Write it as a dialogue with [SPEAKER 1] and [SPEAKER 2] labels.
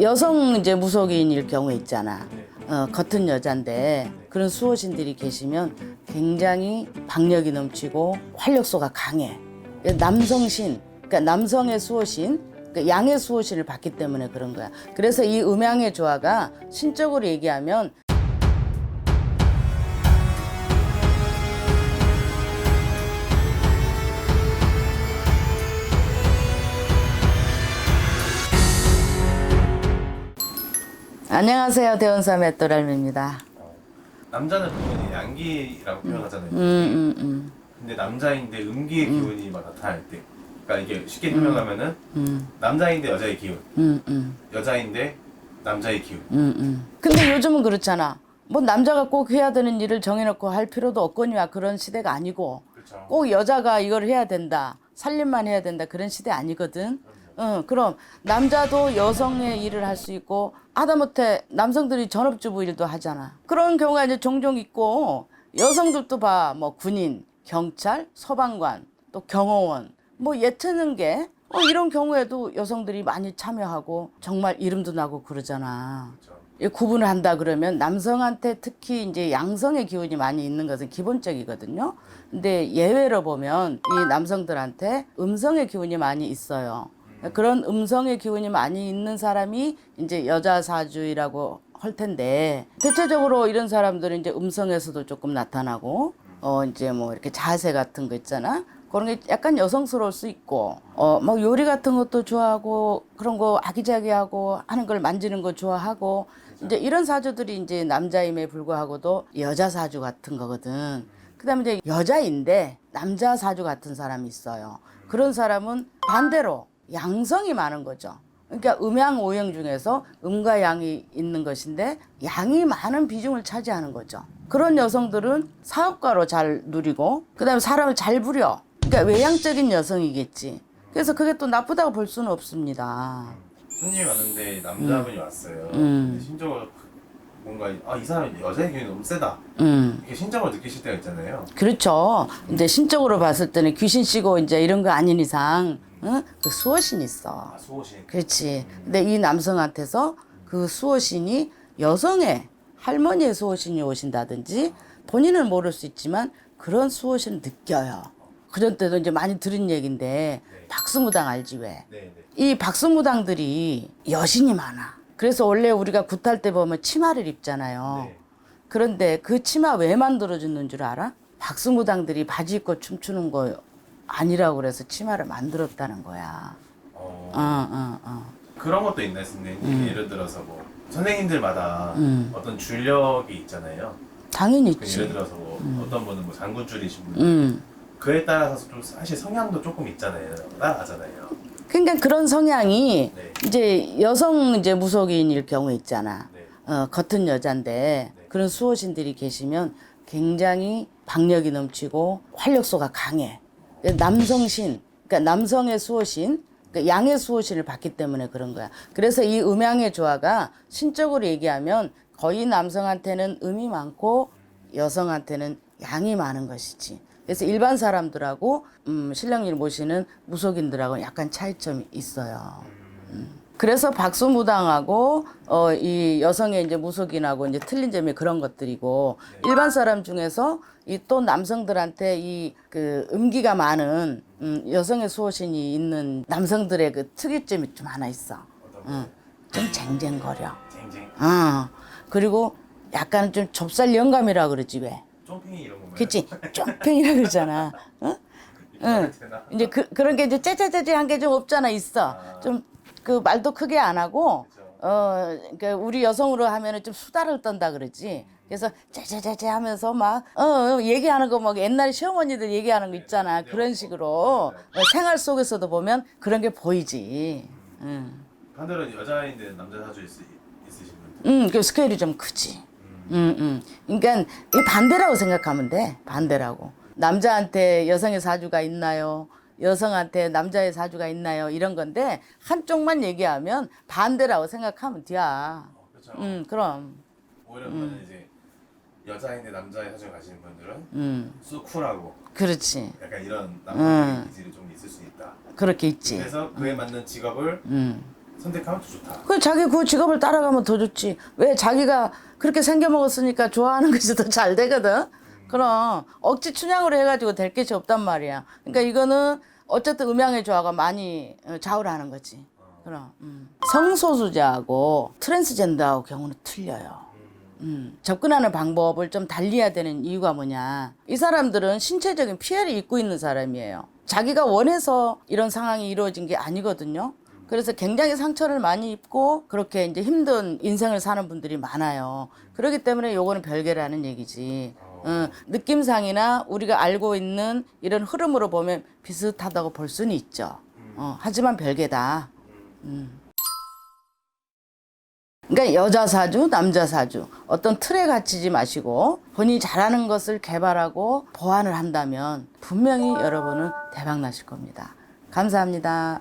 [SPEAKER 1] 여성 이제 무속인일 경우 있잖아. 어, 겉은 여잔데 그런 수호신들이 계시면 굉장히 박력이 넘치고 활력소가 강해. 남성신, 그러니까 남성의 수호신, 그러니까 양의 수호신을 받기 때문에 그런 거야. 그래서 이 음양의 조화가 신적으로 얘기하면 안녕하세요. 대원사 맷도랄입니다.
[SPEAKER 2] 남자는 보면 양기라고 표현하잖아요.
[SPEAKER 1] 음, 음, 음,
[SPEAKER 2] 근데 남자인데 음기의 기운이 막 나타날 때, 그러니까 이게 쉽게 설명하면은
[SPEAKER 1] 음,
[SPEAKER 2] 남자인데 여자의 기운,
[SPEAKER 1] 음, 음.
[SPEAKER 2] 여자인데 남자의 기운.
[SPEAKER 1] 음, 음. 근데 요즘은 그렇잖아. 뭐 남자가 꼭 해야 되는 일을 정해놓고 할 필요도 없거니와 그런 시대가 아니고
[SPEAKER 2] 그렇죠.
[SPEAKER 1] 꼭 여자가 이걸 해야 된다. 살림만 해야 된다. 그런 시대 아니거든. 응, 그럼 남자도 여성의 일을 할 수 있고 하다못해 남성들이 전업주부 일도 하잖아. 그런 경우가 이제 종종 있고 여성들도 봐. 뭐 군인, 경찰, 소방관, 또 경호원 뭐 예트는 게 어, 이런 경우에도 여성들이 많이 참여하고 정말 이름도 나고 그러잖아.
[SPEAKER 2] 그렇죠.
[SPEAKER 1] 이 구분을 한다 그러면 남성한테 특히 이제 양성의 기운이 많이 있는 것은 기본적이거든요. 근데 예외로 보면 이 남성들한테 음성의 기운이 많이 있어요. 그런 음성의 기운이 많이 있는 사람이 이제 여자 사주이라고 할 텐데 대체적으로 이런 사람들은 이제 음성에서도 조금 나타나고 어 이제 뭐 이렇게 자세 같은 거 있잖아. 그런 게 약간 여성스러울 수 있고 어뭐 요리 같은 것도 좋아하고 그런 거 아기자기하고 하는 걸 만지는 거 좋아하고 이제 이런 사주들이 이제 남자임에 불구하고도 여자 사주 같은 거거든. 그다음에 이제 여자인데 남자 사주 같은 사람이 있어요. 그런 사람은 반대로 양성이 많은 거죠. 그러니까 음양 오형 중에서 음과 양이 있는 것인데 양이 많은 비중을 차지하는 거죠. 그런 여성들은 사업가로 잘 누리고 그다음에 사람을 잘 부려. 그러니까 외향적인 여성이겠지. 그래서 그게 또 나쁘다고 볼 수는 없습니다.
[SPEAKER 2] 손님이 왔는데 남자분이 왔어요.
[SPEAKER 1] 음.
[SPEAKER 2] 근데 심적으로 뭔가 아 이 사람이 여자의 기운이 너무 세다.
[SPEAKER 1] 음.
[SPEAKER 2] 이렇게 심적으로 느끼실 때가 있잖아요.
[SPEAKER 1] 그렇죠. 이제 신적으로 봤을 때는 귀신 씨고 이제 이런 거 아닌 이상, 응? 그 수호신이 있어.
[SPEAKER 2] 아 수호신.
[SPEAKER 1] 그렇지. 근데 이 남성한테서 그 수호신이 여성의 할머니의 수호신이 오신다든지 본인은 모를 수 있지만 그런 수호신을 느껴요. 그런 때도 이제 많이 들은 얘긴데 박수무당 알지 왜?
[SPEAKER 2] 네, 네.
[SPEAKER 1] 이 박수무당들이 여신이 많아. 그래서 원래 우리가 굿할 때 보면 치마를 입잖아요.
[SPEAKER 2] 네.
[SPEAKER 1] 그런데 그 치마 왜 만들어주는 줄 알아? 박수무당들이 바지 입고 춤추는 거 아니라고 그래서 치마를 만들었다는 거야.
[SPEAKER 2] 어,
[SPEAKER 1] 어, 어, 어.
[SPEAKER 2] 그런 것도 있나요, 선생님? 예를 들어서 뭐 선생님들마다
[SPEAKER 1] 음.
[SPEAKER 2] 어떤 줄력이 있잖아요.
[SPEAKER 1] 당연히
[SPEAKER 2] 그
[SPEAKER 1] 있지.
[SPEAKER 2] 예를 들어서 뭐 어떤 분은 뭐 장군줄이신 분,
[SPEAKER 1] 음.
[SPEAKER 2] 그에 따라서 좀 사실 성향도 조금 있잖아요. 따라가잖아요.
[SPEAKER 1] 그러니까 그런 성향이
[SPEAKER 2] 네.
[SPEAKER 1] 이제 여성 이제 무속인일 경우 있잖아.
[SPEAKER 2] 네.
[SPEAKER 1] 어, 겉은 여잔데 그런 수호신들이 계시면 굉장히 박력이 넘치고 활력소가 강해. 남성신, 그러니까 남성의 수호신, 그러니까 양의 수호신을 받기 때문에 그런 거야. 그래서 이 음양의 조화가 신적으로 얘기하면 거의 남성한테는 음이 많고 여성한테는 양이 많은 것이지. 그래서 일반 사람들하고 음, 신령님 모시는 무속인들하고 약간 차이점이 있어요. 그래서 박수무당하고 어, 이 여성의 이제 무속인하고 이제 틀린 점이 그런 것들이고 일반 사람 중에서 이 또 남성들한테 이 그 음기가 많은 음, 여성의 수호신이 있는 남성들의 그 특이점이 좀 하나 있어. 응. 좀 쟁쟁거려.
[SPEAKER 2] 쟁쟁,
[SPEAKER 1] 어. 그리고 약간 좀 좁쌀 영감이라 그러지 왜?
[SPEAKER 2] 쫑핑이 이런 건가요?
[SPEAKER 1] 그치? 쫑팽이라 그러잖아. 어? 응.
[SPEAKER 2] 되나?
[SPEAKER 1] 이제 그, 그런 게 이제 째째째한 게 좀 없잖아 있어. 좀그 말도 크게 안 하고
[SPEAKER 2] 그쵸.
[SPEAKER 1] 어 그러니까 우리 여성으로 하면은 좀 수다를 떤다 그러지. 그래서 째째째째 하면서 막 어, 어, 얘기하는 거 막 옛날 시어머니들 얘기하는 거 있잖아. 그런 식으로 어, 생활 속에서도 보면 그런 게 보이지. 응.
[SPEAKER 2] 반대로 여자인데 남자 사주 있, 있으신 분들.
[SPEAKER 1] 음, 그 스케일이 좀 크지. 음, 음. 그러니까 이 반대라고 생각하면 돼. 반대라고. 남자한테 여성의 사주가 있나요? 여성한테 남자의 사주가 있나요? 이런 건데 한쪽만 얘기하면 반대라고 생각하면 돼야.
[SPEAKER 2] 어, 그렇죠.
[SPEAKER 1] 음, 그럼.
[SPEAKER 2] 오히려 보면 이제 여자인데 남자의 사주 가시는 분들은
[SPEAKER 1] 음,
[SPEAKER 2] 쑥 쿨하고
[SPEAKER 1] 그렇지.
[SPEAKER 2] 약간 이런
[SPEAKER 1] 음.
[SPEAKER 2] 남자의 기질이 좀 있을 수 있다.
[SPEAKER 1] 그렇게 있지.
[SPEAKER 2] 그래서 그에 맞는 직업을
[SPEAKER 1] 음,
[SPEAKER 2] 선택하면 더 좋다.
[SPEAKER 1] 그 자기 그 직업을 따라가면 더 좋지. 왜 자기가 그렇게 생겨 먹었으니까 좋아하는 것이 더 잘 되거든. 그럼 억지 춘향으로 해가지고 될 것이 없단 말이야. 그러니까 이거는 어쨌든 음양의 조화가 많이 어, 좌우를 하는 거지. 그럼 음. 성소수자하고 트랜스젠더하고 경우는 틀려요. 음, 접근하는 방법을 좀 달리해야 되는 이유가 뭐냐. 이 사람들은 신체적인 피해를 입고 있는 사람이에요. 자기가 원해서 이런 상황이 이루어진 게 아니거든요. 그래서 굉장히 상처를 많이 입고 그렇게 이제 힘든 인생을 사는 분들이 많아요. 그렇기 때문에 요거는 별개라는 얘기지. 어, 느낌상이나 우리가 알고 있는 이런 흐름으로 보면 비슷하다고 볼 수는 있죠. 어, 하지만 별개다. 그러니까 여자 사주, 남자 사주 어떤 틀에 갇히지 마시고 본인이 잘하는 것을 개발하고 보완을 한다면 분명히 여러분은 대박 나실 겁니다. 감사합니다.